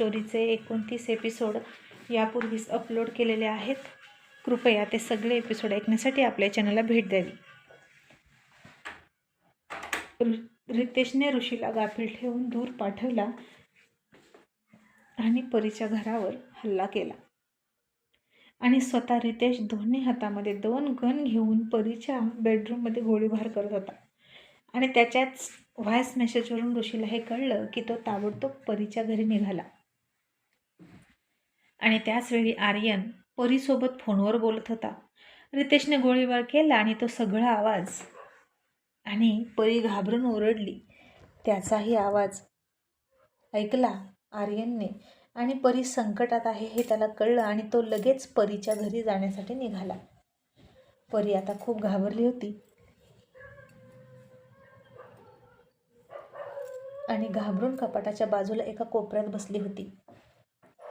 स्टोरीचे एकोणतीस एपिसोड यापूर्वीच अपलोड केलेले आहेत. कृपया ते सगळे एपिसोड ऐकण्यासाठी आपल्या चॅनलला भेट द्यावी. रितेशने ऋषीला गाफील ठेवून दूर पाठवला आणि परीच्या घरावर हल्ला केला. आणि स्वतः रितेश दोन्ही हातामध्ये दोन गन घेऊन परीच्या बेडरूममध्ये गोळीबार करत होता. आणि त्याच्याच व्हॉइस मेसेजवरून ऋषीला हे कळलं की तो ताबडतोब परीच्या घरी निघाला. आणि त्याचवेळी आर्यन परीसोबत फोनवर बोलत होता. रितेशने गोळीबार केला आणि तो सगळा आवाज आणि परी घाबरून ओरडली. त्याचाही आवाज ऐकला आर्यनने आणि परी संकटात आहे हे त्याला कळलं आणि तो लगेच परीच्या घरी जाण्यासाठी निघाला. परी आता खूप घाबरली होती आणि घाबरून कपाटाच्या बाजूला एका कोपऱ्यात बसली होती.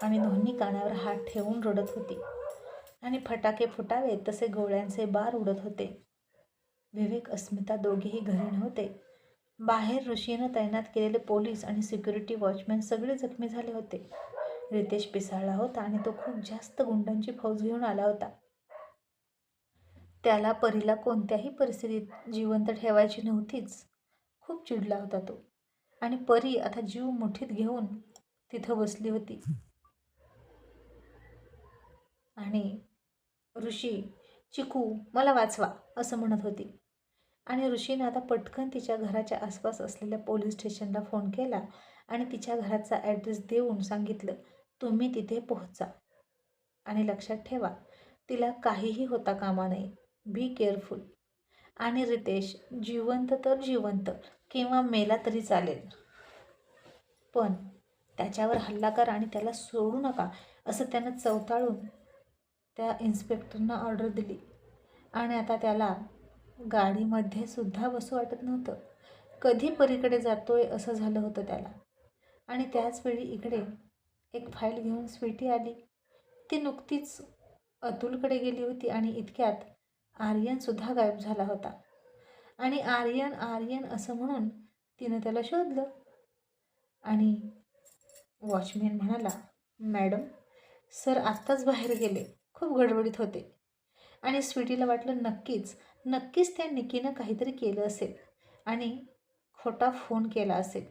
आणि दोन्ही कानावर हात ठेवून रडत होती. आणि फटाके फुटावे तसे गोळ्यांचे बार उडत होते. विवेक अस्मिता दोघेही घरी नव्हते. बाहेर ऋषीनं तैनात केलेले पोलीस आणि सिक्युरिटी वॉचमॅन सगळे जखमी झाले होते. रितेश पिसाळला होता आणि तो खूप जास्त गुंडांची फौज घेऊन आला होता. त्याला परीला कोणत्याही परिस्थितीत जिवंत ठेवायची नव्हतीच. खूप चिडला होता तो. आणि परी आता जीव मुठीत घेऊन तिथं बसली होती. आणि ऋषी चिकू मला वाचवा असं म्हणत होती. आणि ऋषीनं आता पटकन तिच्या घराच्या आसपास असलेल्या पोलीस स्टेशनला फोन केला आणि तिच्या घराचा ॲड्रेस देऊन सांगितलं तुम्ही तिथे पोहोचा आणि लक्षात ठेवा तिला काहीही होता कामा नये. बी केअरफुल आणि रितेश जिवंत तर जिवंत किंवा मेला तरी चालेल. पण त्याच्यावर हल्ला करा आणि त्याला सोडू नका असं त्यानं चवताळून त्या इन्स्पेक्टरनं ऑर्डर दिली. आणि आता त्याला गाडीमध्ये सुद्धा बसू वाटत नव्हतं. कधी परीकडे जातोय असं झालं होतं त्याला. आणि त्याचवेळी इकडे एक फाईल घेऊन स्वीटी आली. ती नुकतीच अतुलकडे गेली होती आणि इतक्यात आर्यनसुद्धा गायब झाला होता. आणि आर्यन आर्यन असं म्हणून तिनं त्याला शोधलं. आणि वॉचमॅन म्हणाला मॅडम सर आत्ताच बाहेर गेले. खूप गडबडीत होते. आणि स्वीटीला वाटलं नक्कीच नक्कीच त्या निकीनं काहीतरी केलं असेल आणि खोटा फोन केला असेल.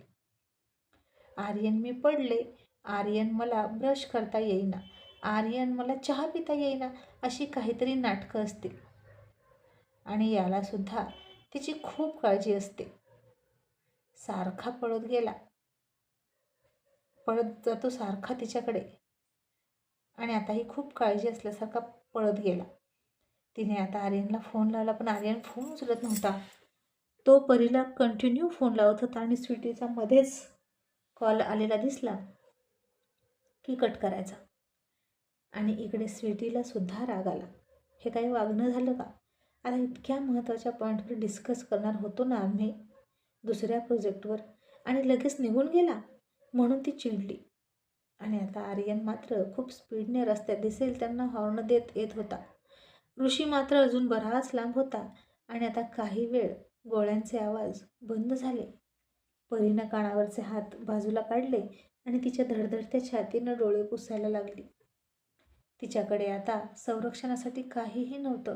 आर्यन मी पडले. आर्यन मला ब्रश करता येईना. आर्यन मला चहा पिता येईना अशी काहीतरी नाटकं असतील. आणि यालासुद्धा तिची खूप काळजी असते. सारखा पळत गेला. पळत जातो सारखा तिच्याकडे. आणि आताही खूप काळजी असल्यासारखा पळत गेला. तिने आता आर्यनला फोन लावला पण आर्यन फोन उचलत नव्हता. तो परीला कंटिन्यू फोन लावत होता आणि स्वीटीचा मध्येच कॉल आलेला दिसला की कट करायचा. आणि इकडे स्वीटीला सुद्धा राग आला. हे काही वागणं झालं का? आता इतक्या महत्त्वाच्या पॉईंटवर डिस्कस करणार होतो ना आम्ही दुसऱ्या प्रोजेक्टवर आणि लगेच निघून गेला म्हणून ती चिडली. आणि आता आर्यन मात्र खूप स्पीडने रस्त्यात दिसेल त्यांना हॉर्न देत येत होता. ऋषी मात्र अजून बराच लांब होता आणि आता काही वेळ गोळ्यांचे आवाज बंद झाले. परीनं कानावरचे हात बाजूला काढले आणि तिच्या धडधडत्या छातीनं डोळे पुसायला लागली. तिच्याकडे आता संरक्षणासाठी काहीही नव्हतं.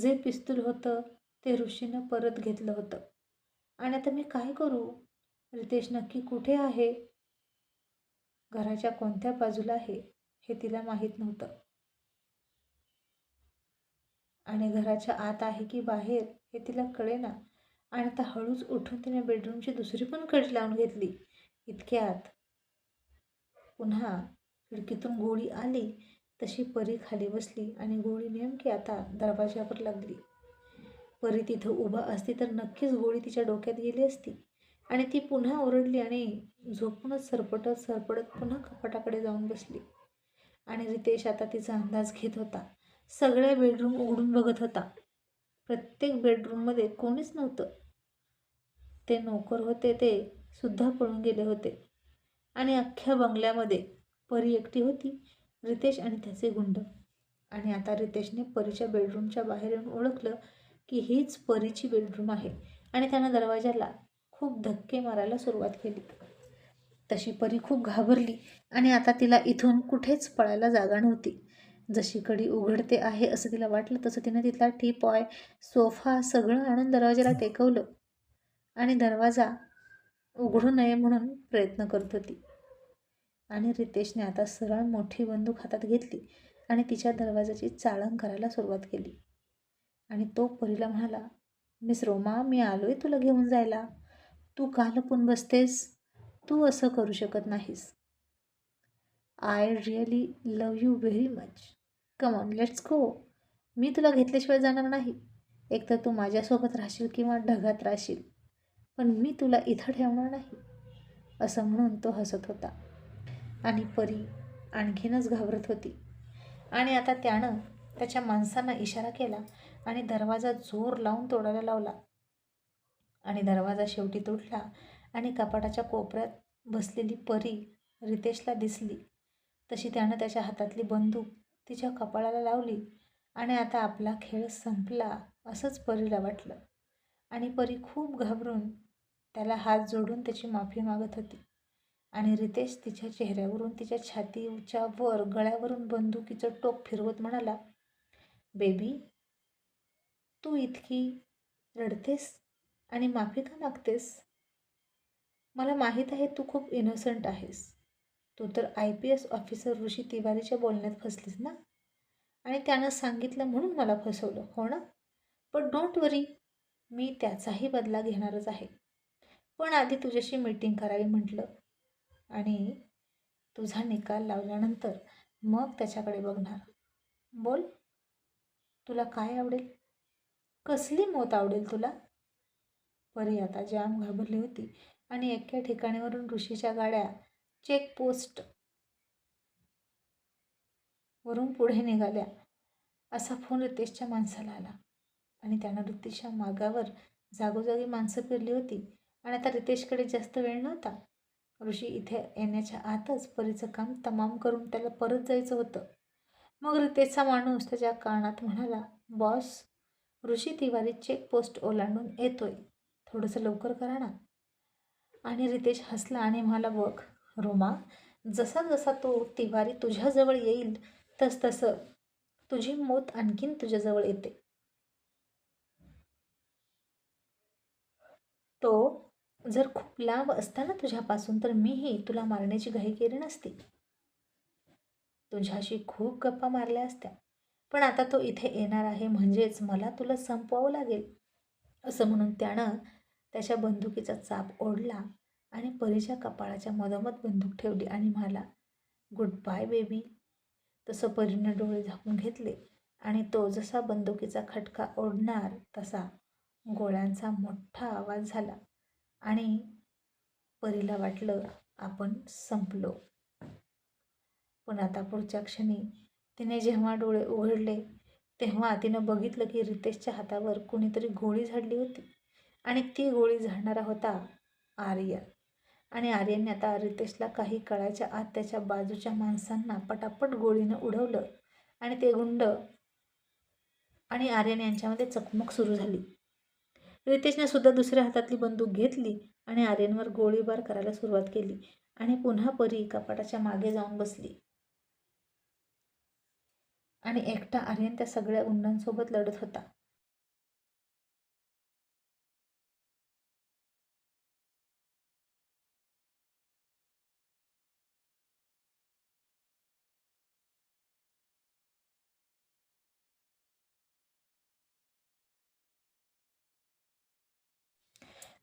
जे पिस्तूल होतं ते ऋषीनं परत घेतलं होतं. आणि आता मी काय करू? रितेश नक्की कुठे आहे? घराच्या कोणत्या बाजूला आहे हे तिला माहीत नव्हतं. आणि घराच्या आत आहे की बाहेर हे तिला कळेना. आणि आता हळूच उठून तिने बेडरूमची दुसरी पण कडी लावून घेतली. इतक्यात पुन्हा खिडकीतून गोळी आली तशी परी खाली बसली आणि गोळी नेमकी आता दरवाज्यावर लागली. परी तिथं उभा असती तर नक्कीच गोळी तिच्या डोक्यात गेली असती. आणि ती पुन्हा ओरडली आणि झोपूनच सरपटत सरपटत पुन्हा कपाटाकडे जाऊन बसली. आणि रितेश आता तिचा अंदाज घेत होता. सगळ्या बेडरूम उघडून बघत होता. प्रत्येक बेडरूममध्ये कोणीच नव्हतं. ते नोकर होते ते सुद्धा पळून गेले होते. आणि अख्ख्या बंगल्यामध्ये परी एकटी होती रितेश आणि त्याचे गुंड. आणि आता रितेशने परीच्या बेडरूमच्या बाहेर येऊन ओळखलं की हीच परीची बेडरूम आहे. आणि त्यानं दरवाजाला खूप धक्के मारायला सुरुवात केली. तशी परी खूप घाबरली आणि आता तिला इथून कुठेच पळायला जागा नव्हती. जशी कडी उघडते आहे असं तिला वाटलं तसं तिनं तिथला टीपॉय सोफा सगळं आणून दरवाजाला टेकवलं आणि दरवाजा उघडू नये म्हणून प्रयत्न करत होती. आणि रितेशने आता सरळ मोठी बंदूक हातात घेतली आणि तिच्या दरवाजाची चाळण करायला सुरुवात केली. आणि तो परीला म्हणाला मिस रोमा मी आलोय तुला घेऊन जायला. तू का लपून बसतेस. तू असं करू शकत नाहीस. I really love you very much come on let's go मी तुला घेतल्याशिवाय जाणार नाही. एकतर तू माझ्यासोबत राहशील किंवा ढगात राहशील. पण मी तुला इथं ठेवणार नाही. असं म्हणून तो हसत होता. आणि परी आणखीनच घाबरत होती. आणि आता त्यानं त्याच्या माणसांना इशारा केला आणि दरवाजा जोर लावून तोडायला लावला. आणि दरवाजा शेवटी तुटला आणि कपाटाच्या कोपऱ्यात बसलेली परी रितेशला दिसली. तशी त्यानं त्याच्या हातातली बंदूक तिच्या कपाळाला लावली आणि आता आपला खेळ संपला असंच परीला वाटलं. आणि परी खूप घाबरून त्याला हात जोडून त्याची माफी मागत होती. आणि रितेश तिच्या चेहऱ्यावरून तिच्या छातीच्या वर गळ्यावरून बंदुकीचं टोक फिरवत म्हणाला बेबी तू इतकी रडतेस आणि माफी का मागतेस? मला माहीत आहे तू खूप इनोसंट आहेस. तू तर I P S officer Rishi तिवारीच्या बोलण्यात फसलीस ना? आणि त्यानं सांगितलं म्हणून मला फसवलं हो ना? पण डोंट वरी मी त्याचाही बदला घेणारच आहे. पण आधी तुझ्याशी मीटिंग करावी म्हटलं. आणि तुझा निकाल लावल्यानंतर मग त्याच्याकडे बघणार. बोल. तुला काय आवडेल? कसली मौत आवडेल तुला? परी आता जाम घाबरली होती. आणि एका ठिकाणीवरून ऋषीच्या गाड्या चेकपोस्ट वरून पुढे निघाल्या. असा फोन रितेशच्या माणसाला आला. आणि त्यानं रितेशच्या मागावर जागोजागी माणसं फिरली होती. आणि आता रितेशकडे जास्त वेळ नव्हता. ऋषी इथे येण्याच्या आतच परीचं काम तमाम करून त्याला परत जायचं होतं. मग रितेशचा माणूस त्याच्या कानात म्हणाला बॉस ऋषी तिवारी चेकपोस्ट ओलांडून येतोय. थोडंसं लवकर करा ना. आणि रितेश हसला आणि म्हणाला बघ रोमा जसा जसा तो तिवारी तुझ्याजवळ येईल तस तसं तुझी मौत आणखीन तुझ्याजवळ येते. तो जर खूप लांब असता ना तुझ्यापासून तर मीही तुला मारण्याची घाई केली नसती. तुझ्याशी खूप गप्पा मारल्या असत्या. पण आता तो इथे येणार आहे म्हणजेच मला तुला संपवावं लागेल. असं म्हणून त्यानं त्याच्या बंदुकीचा चाप ओढला आणि परीच्या कपाळाच्या मधोमध बंदूक ठेवली आणि म्हणाला गुड बाय बेबी. तसं परीनं डोळे झाकून घेतले आणि तो जसा बंदुकीचा खटका ओढणार तसा गोळ्यांचा मोठा आवाज झाला आणि परीला वाटलं आपण संपलो. पण आता पुढच्या क्षणी तिने जेव्हा डोळे उघडले तेव्हा तिनं बघितलं की रितेशच्या हातावर कुणीतरी गोळी झाडली होती. आणि ती गोळी झाडणारा होता आर्यन. आणि आर्यनने आता रितेशला काही कळायच्या आत त्याच्या बाजूच्या माणसांना पटापट गोळीनं उडवलं आणि ते गुंड आणि आर्यन यांच्यामध्ये चकमक सुरू झाली. रितेशने सुद्धा दुसऱ्या हातातली बंदूक घेतली आणि आर्यनवर गोळीबार करायला सुरुवात केली आणि पुन्हा परी कपाटाच्या मागे जाऊन बसली. आणि एकटा आर्यन त्या सगळ्या गुंडांसोबत लढत होता.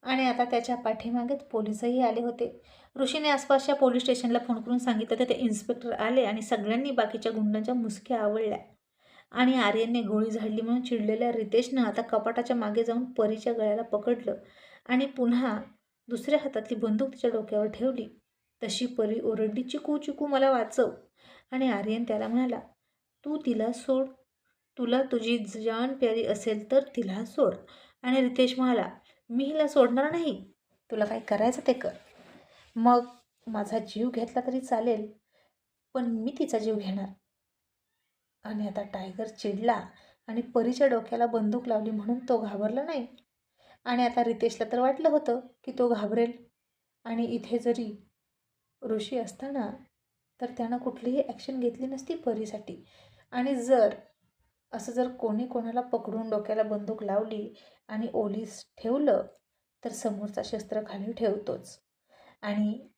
आणि आता त्याच्या पाठीमागेच पोलिसही आले होते. ऋषीने आसपासच्या पोलीस स्टेशनला फोन करून सांगितलं तर ते इन्स्पेक्टर आले आणि सगळ्यांनी बाकीच्या गुंडांच्या मुसक्या आवडल्या. आणि आर्यनने गोळी झाडली म्हणून चिडलेल्या रितेशनं आता कपाटाच्या मागे जाऊन परीच्या गळ्याला पकडलं आणि पुन्हा दुसऱ्या हातातली बंदूक तिच्या डोक्यावर ठेवली. तशी परी ओरडली चिकू चिकू मला वाचव. आणि आर्यन त्याला म्हणाला तू तिला सोड. तुला तुझी जान प्यारी असेल तर तिला सोड. आणि रितेश म्हणाला मी हिला सोडणार नाही. तुला काय करायचं ते कर. मग माझा जीव घेतला तरी चालेल पण मी तिचा जीव घेणार. आणि आता टायगर चिडला आणि परीच्या डोक्याला बंदूक लावली म्हणून तो घाबरला नाही. आणि आता रितेशला तर वाटलं होतं की तो घाबरेल. आणि इथे जरी ऋषी असताना तर त्यानं कुठलीही ॲक्शन घेतली नसती परीसाठी. आणि जर असं जर कोणी कोणाला पकडून डोक्याला बंदूक लावली आणि ओलीस ठेवलं तर समोरचा शस्त्र खाली ठेवतोच. आणि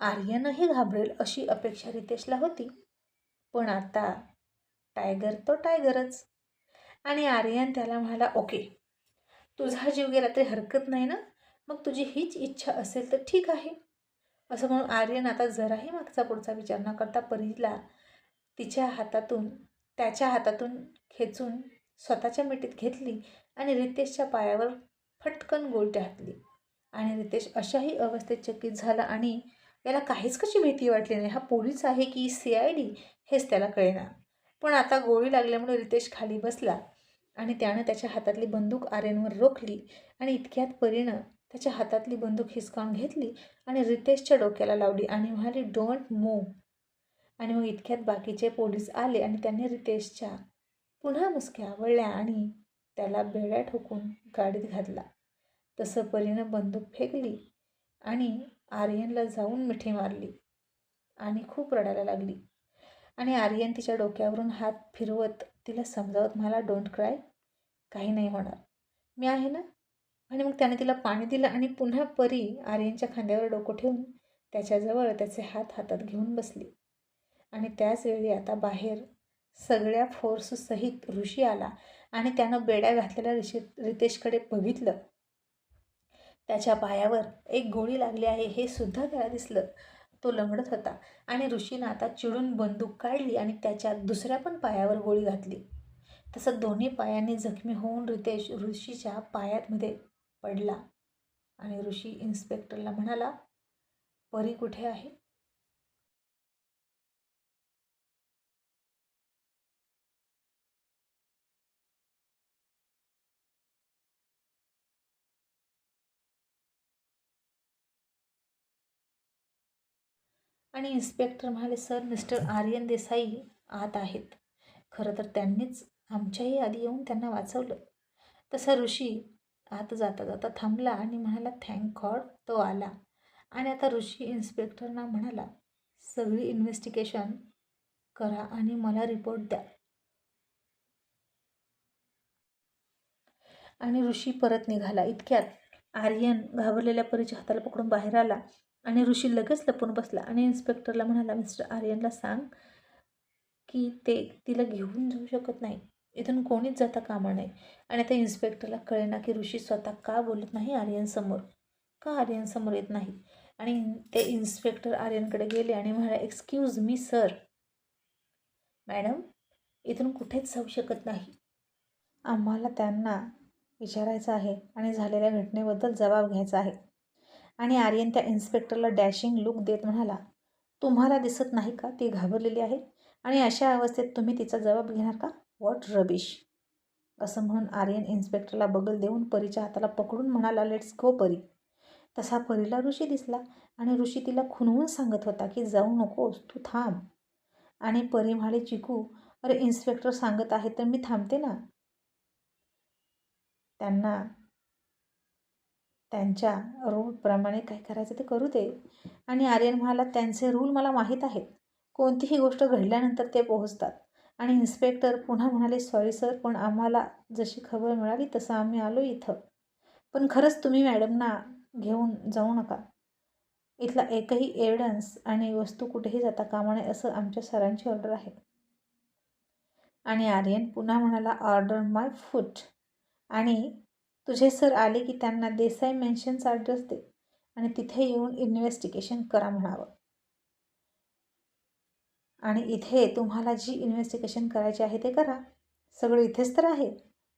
आर्यनही घाबरेल अशी अपेक्षा रितेशला होती. पण आता टायगर तो टायगरच. आणि आर्यन त्याला म्हणाला ओके तुझा जीव गेला तरी हरकत नाही ना? मग तुझी हीच इच्छा असेल तर ठीक आहे. असं म्हणून आर्यन आता जराही मागचा पुढचा विचार न करता परीला तिच्या हातातून त्याच्या हातातून खेचून स्वतःच्या मिठीत घेतली आणि रितेशच्या पायावर फटकन गोलटी हातली. आणि रितेश अशाही अवस्थेत चकित झाला आणि याला काहीच कशी भीती वाटली नाही. हा पोलीस आहे की सी आय डी हेच त्याला कळेना. पण आता गोळी लागल्यामुळे रितेश खाली बसला आणि त्यानं त्याच्या हातातली बंदूक आर्यांवर रोखली आणि इतक्यात परीनं त्याच्या हातातली बंदूक हिसकावून घेतली आणि रितेशच्या डोक्याला लावली आणि म्हणाली डोंट मूव आणि मग इतक्यात बाकीचे पोलीस आले आणि त्यांनी रितेशच्या पुन्हा मुसक्या आवळल्या आणि त्याला बेड्या ठोकून गाडीत घातला. तसं परीनं बंदूक फेकली आणि आर्यनला जाऊन मिठी मारली आणि खूप रडायला लागली. आणि आर्यन तिच्या डोक्यावरून हात फिरवत तिला समजावत मला डोंट क्राय काही नाही होणार. मी आहे ना? आणि मग त्याने तिला पाणी दिलं आणि पुन्हा परी आर्यनच्या खांद्यावर डोकं ठेवून त्याच्याजवळ त्याचे हात हातात घेऊन बसली. आणि त्याच वेळी आता बाहेर सगळ्या फोर्ससहित ऋषी आला आणि त्यानं बेड्या घातलेल्या ऋषी रितेशकडे बघितलं. त्याच्या पायावर एक गोळी लागली आहे हे सुद्धा त्याला दिसलं. तो लंगडत होता आणि ऋषीनं आता चिडून बंदूक काढली आणि त्याच्या दुसऱ्या पण पायावर गोळी घातली. तसं दोन्ही पायांनी जखमी होऊन रितेश ऋषीच्या पायातमध्ये पडला आणि ऋषी इन्स्पेक्टरला म्हणाला परी कुठे आहे? आणि इन्स्पेक्टर म्हणाले सर मिस्टर आर्यन देसाई आत आहेत. खरं तर त्यांनीच आमच्याही आधी येऊन त्यांना वाचवलं. तसा ऋषी आत जाता जाता थांबला आणि म्हणाला थँक गॉड तो आला. आणि आता ऋषी इन्स्पेक्टरना म्हणाला सगळी इन्व्हेस्टिगेशन करा आणि मला रिपोर्ट द्या. आणि ऋषी परत निघाला. इतक्यात आर्यन घाबरलेल्या परीच्या हाताला पकडून बाहेर आला. आणि ऋषी लगेच लपून बसला आणि इन्स्पेक्टरला म्हणाला मिस्टर आर्यनला सांग की ते तिला घेऊन जाऊ शकत नाही. इथून कोणीच जाता कामा नये. आणि त्या इन्स्पेक्टरला कळेना की ऋषी स्वतः का बोलत नाही आर्यनसमोर. का आर्यनसमोर येत नाही? आणि ते इन्स्पेक्टर आर्यनकडे गेले आणि म्हणाले एक्सक्यूज मी सर मॅडम इथून कुठेच जाऊ शकत नाही. आम्हाला त्यांना विचारायचं आहे आणि झालेल्या घटनेबद्दल जबाब घ्यायचा आहे. आणि आर्यन त्या इन्स्पेक्टरला डॅशिंग लुक देत म्हणाला तुम्हाला दिसत नाही का ती घाबरलेली आहे? आणि अशा अवस्थेत तुम्ही तिचा जबाब घेणार का? वॉट रबिश असं म्हणून आर्यन इन्स्पेक्टरला बगल देऊन परीच्या हाताला पकडून म्हणाला लेट्स गो परी. तसा परीला ऋषी दिसला आणि ऋषी तिला खुनवून सांगत होता की जाऊ नकोस तू थांब. आणि परी म्हणाले चिकू अरे इन्स्पेक्टर सांगत आहे तर मी थांबते ना? त्यांना त्यांच्या रूलप्रमाणे काय करायचं ते करू दे. आणि आर्यन म्हणाला त्यांचे रूल मला माहीत आहेत. कोणतीही गोष्ट घडल्यानंतर ते पोहोचतात. आणि इन्स्पेक्टर पुन्हा म्हणाले सॉरी सर पण आम्हाला जशी खबर मिळाली तसं आम्ही आलो इथं. पण खरंच तुम्ही मॅडमना घेऊन जाऊ नका. इथला एकही एव्हिडन्स आणि वस्तू कुठेही जाता कामा नये असं आमच्या सरांची ऑर्डर आहे. आणि आर्यन पुन्हा म्हणाला ऑर्डर माय फूट आणि तुझे सर आले की त्यांना देसाई मेन्शनचा ॲड्रेस दे आणि तिथे येऊन इन्व्हेस्टिगेशन करा म्हणावं. आणि इथे तुम्हाला जी इन्व्हेस्टिगेशन करायची आहे ते करा. सगळं इथेच तर आहे.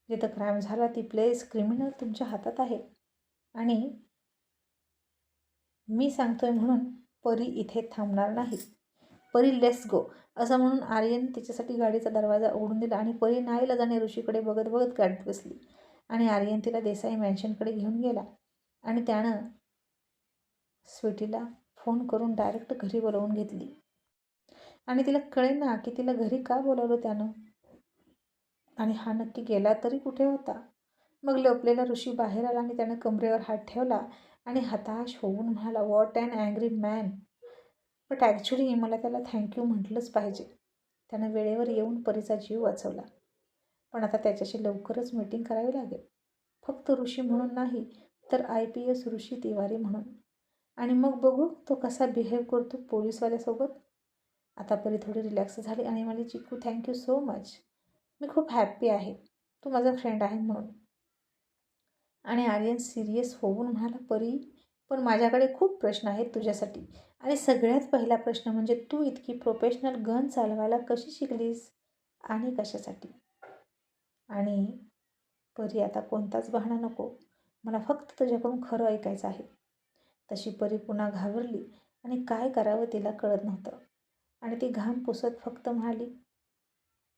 जिथं क्राईम झाला ती प्लेस क्रिमिनल तुमच्या हातात आहे. आणि मी सांगतोय म्हणून परी इथे थांबणार नाही. परी लेस गो असं म्हणून आर्यन तिच्यासाठी गाडीचा दरवाजा उघडून दिला आणि परी नाईला ऋषीकडे बघत बघत गाडीत बसली. आणि आर्यन तिला देसाई मॅन्शनकडे घेऊन गेला. आणि त्यानं स्वीटीला फोन करून डायरेक्ट घरी बोलवून घेतली. आणि तिला कळेना की तिला घरी का बोलावलं त्यानं? आणि हा नक्की गेला तरी कुठे होता? मग लपलेला ऋषी बाहेर आला आणि त्यानं कमरेवर हात ठेवला आणि हताश होऊन म्हणाला what and angry man but actually मला त्याला थँक्यू म्हटलंच पाहिजे. त्यानं वेळेवर येऊन परीचा जीव वाचवला. पण आता त्याच्याशी लवकरच मीटिंग करावी लागेल. फक्त ऋषी म्हणून नाही तर I P S Rishi Tiwari म्हणून. आणि मग बघू तो कसा बिहेव करतो पोलीसवाल्यासोबत. आता परी थोडी रिलॅक्स झाली आणि मला चिकू थँक्यू सो मच मी खूप हॅप्पी आहे. तू माझा फ्रेंड आहे म्हणून. आणि आर्यन सिरियस होऊन म्हणाला परी पण माझ्याकडे खूप प्रश्न आहेत तुझ्यासाठी. आणि सगळ्यात पहिला प्रश्न म्हणजे तू इतकी प्रोफेशनल गन चालवायला कशी शिकलीस? आणि कशासाठी? आणि परी आता कोणताच बहाणा नको. मला फक्त तुझ्याकडून खरं ऐकायचं आहे. तशी परी पुन्हा घाबरली आणि काय करावं तिला कळत नव्हतं. आणि ती घाम पुसत फक्त म्हणाली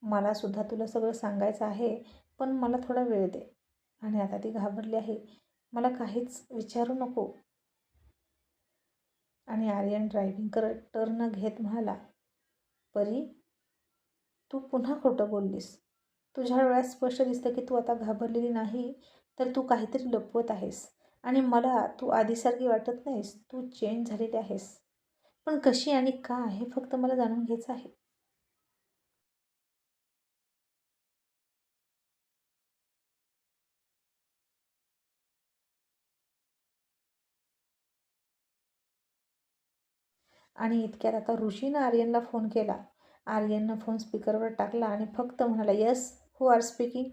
मलासुद्धा तुला सगळं सांगायचं आहे पण मला थोडा वेळ दे. आणि आता ती घाबरली आहे. मला काहीच विचारू नको. आणि आर्यन ड्रायव्हिंग करत टर्न घेत म्हणाला परी तू पुन्हा खोटं बोललीस. तुझ्या डोळ्यात स्पष्ट दिसतं की तू आता घाबरलेली नाही तर तू काहीतरी लपवत आहेस. आणि मला तू आधीसारखी वाटत नाहीस तू चेंज झालेली आहेस. पण कशी आणि का हे फक्त मला जाणून घ्यायचं आहे. आणि इतक्यात आता ऋषीनं आर्यनला फोन केला. आर्यननं फोन स्पीकरवर टाकला आणि फक्त म्हणाला यस हू आर स्पीकिंग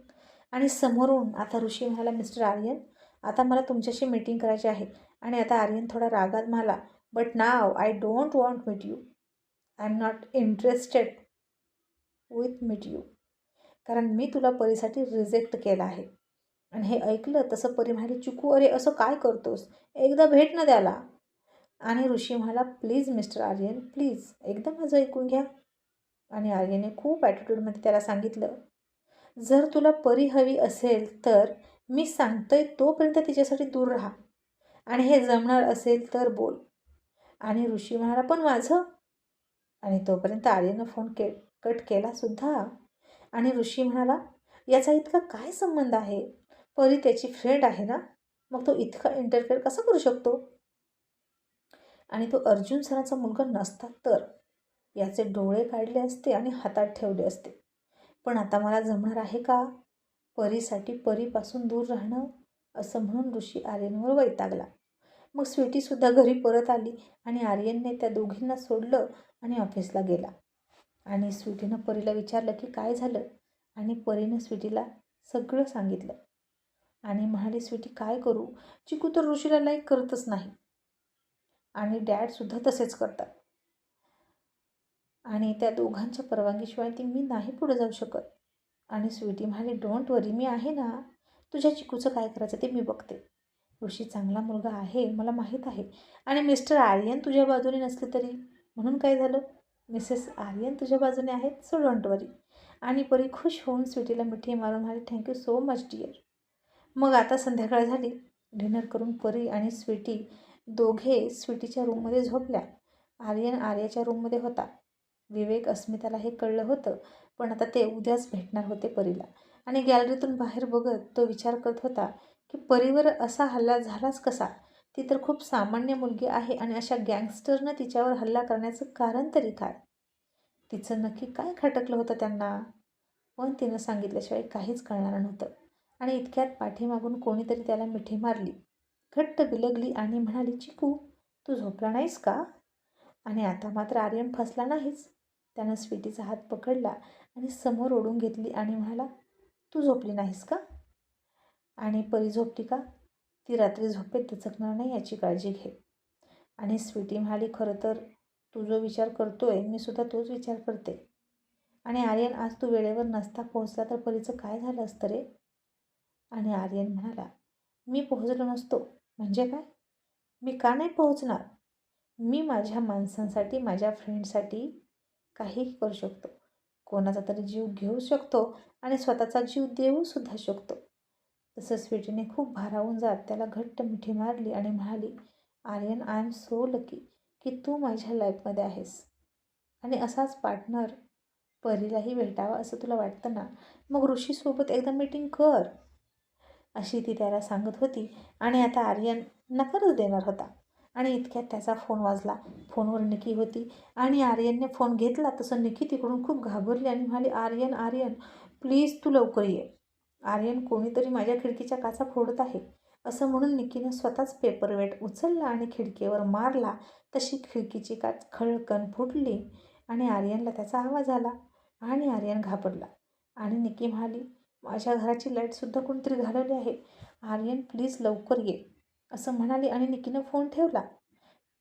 आणि समोरून आता ऋषी म्हणाला मिस्टर आर्यन आता मला तुमच्याशी मीटिंग करायची आहे आणि आता आर्यन थोडा रागात म्हणाला but now I don't want meet you I am not interested with meet you कारण मी तुला परीसाठी रिजेक्ट केलं आहे. आणि हे ऐकलं तसं परी म्हणाली चुकू अरे असं काय करतोस? एकदा भेट न द्याला आणि ऋषी म्हणाला प्लीज मिस्टर आर्यन प्लीज एकदा माझं ऐकून घ्या. आणि आर्यने खूप ॲटिट्यूडमध्ये त्याला सांगितलं जर तुला परी हवी असेल तर मी सांगतोय तोपर्यंत तिच्यासाठी दूर राहा. आणि हे जमणार असेल तर बोल. आणि ऋषी म्हणाला पण माझं? आणि तोपर्यंत आर्यनं फोन के कट केलासुद्धा. आणि ऋषी म्हणाला याचा इतका काय संबंध आहे? परी त्याची फ्रेंड आहे ना? मग तो इतका इंटरफेअर कसा करू शकतो? आणि तो अर्जुन सरांचा मुलगा नसता तर. याचे डोळे काढले असते आणि हातात ठेवले असते. पण आता मला जमणार आहे का? परीसाठी परीपासून दूर राहणं? असं म्हणून ऋषी आर्यनवर वैतागला. मग स्वीटीसुद्धा घरी परत आली आणि आर्यनने त्या दोघींना सोडलं आणि ऑफिसला गेला. आणि स्वीटीनं परीला विचारलं की काय झालं? आणि परीनं स्वीटीला सगळं सांगितलं. आणि म्हणाली स्वीटी काय करू? चिकू तर ऋषीला लाईक करतच नाही. आणि डॅडसुद्धा तसेच करतात. आणि त्या दोघांच्या परवानगीशिवाय ती मी नाही पुढे जाऊ शकत. आणि स्वीटी म्हणाली डोंट वरी मी आहे ना. तुझ्या चिकूचं काय करायचं ते मी बघते. ऋषी चांगला मुलगा आहे मला माहीत आहे. आणि मिस्टर आर्यन तुझ्या बाजूने नसले तरी? म्हणून काय झालं? मिसेस आर्यन तुझ्या बाजूने आहेत सो डोंट वरी आणि परी खुश होऊन स्वीटीला मिठी मारून म्हणाली थँक्यू सो मच डिअर मग आता संध्याकाळ झाली. डिनर करून परी आणि स्वीटी दोघे स्वीटीच्या रूममध्ये झोपल्या. आर्यन आर्याच्या रूममध्ये होता. विवेक अस्मिताला हे कळलं होतं पण आता ते उद्याच भेटणार होते परीला. आणि गॅलरीतून बाहेर बघत तो विचार करत होता की परीवर असा हल्ला झालाच कसा? ती तर खूप सामान्य मुलगी आहे आणि अशा गँगस्टरनं तिच्यावर हल्ला करण्याचं कारण तरी काय? तिचं नक्की काय खटकलं होतं त्यांना? पण तिनं सांगितल्याशिवाय काहीच कळणार नव्हतं. आणि इतक्यात पाठीमागून कोणीतरी त्याला मिठी मारली. घट्ट बिलगली आणि म्हणाली चिकू तू झोपला नाहीस का? आणि आता मात्र आर्यन फसला नाहीच. त्यानं स्वीटीचा हात पकडला आणि समोर ओढून घेतली आणि म्हणाला तू झोपली नाहीस का? आणि परी झोपली का? ती रात्री झोपेत दचकणार नाही याची काळजी घे. आणि स्वीटी म्हणाली खरं तर तू जो विचार करतोय मी सुद्धा तोच विचार करते. आणि आर्यन आज तू वेळेवर नसता पोहोचला तर परीचं काय झालं असतं रे? आणि आर्यन म्हणाला मी पोहोचलो नसतो. म्हणजे काय? मी का नाही पोहोचणार? मी माझ्या माणसांसाठी माझ्या फ्रेंडसाठी काहीही करू शकतो. कोणाचा तरी जीव घेऊ शकतो आणि स्वतःचा जीव देऊसुद्धा शकतो. तसं स्वीटीने खूप भारावून जात त्याला घट्ट मिठी मारली आणि म्हणाली Aryan I am so lucky की तू माझ्या लाईफमध्ये आहेस. आणि असाच पार्टनर परीलाही भेटावा असं तुला वाटतं ना? मग ऋषीसोबत एकदा मीटिंग कर अशी ती त्याला सांगत होती आणि आता आर्यन नकारच देणार होता. आणि इतक्यात त्याचा फोन वाजला. फोनवर निकी होती आणि आर्यनने फोन घेतला. तसं निकी तिकडून खूप घाबरली आणि म्हणाली आर्यन आर्यन प्लीज तू लवकर ये. आर्यन कोणीतरी माझ्या खिडकीच्या काचा फोडत आहे. असं म्हणून निकीनं स्वतःच पेपरवेट उचलला आणि खिडकीवर मारला. तशी खिडकीची काच खळकन फुटली आणि आर्यनला त्याचा आवाज आला आणि आर्यन घाबरला. आणि निकी म्हणाली माझ्या घराची लाईटसुद्धा कोणीतरी घालवली आहे. आर्यन प्लीज लवकर ये. असं म्हणाली आणि निकीनं फोन ठेवला.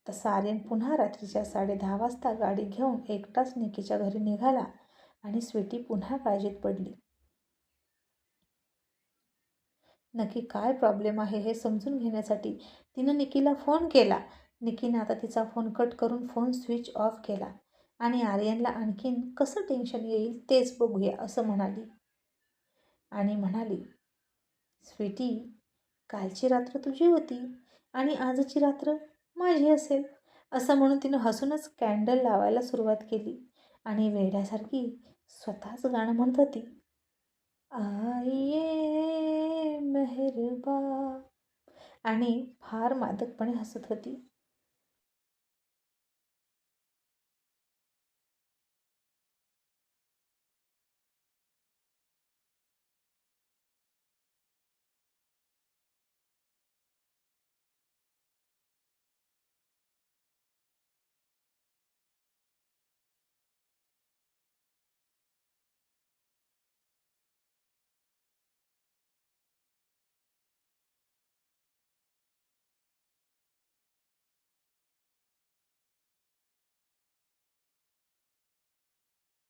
तसा आर्यन पुन्हा रात्रीच्या साडे दहा वाजता गाडी घेऊन एकटाच निकीच्या घरी निघाला आणि स्वीटी पुन्हा काळजीत पडली. नक्की काय प्रॉब्लेम आहे हे समजून घेण्यासाठी तिनं निकीला फोन केला. निकीनं आता तिचा फोन कट करून फोन स्विच ऑफ केला. आणि आर्यनला आणखीन कसं टेन्शन येईल तेच बघूया असं म्हणाली. आणि म्हणाली स्वीटी कालची रात्र तुझी होती आणि आजची रात्र माझी असेल असं म्हणून तिनं हसूनच कॅन्डल लावायला सुरुवात केली आणि वेड्यासारखी स्वतःच गाणं म्हणत होती. आइये मेहरबा आणि फार मादकपणे हसत होती.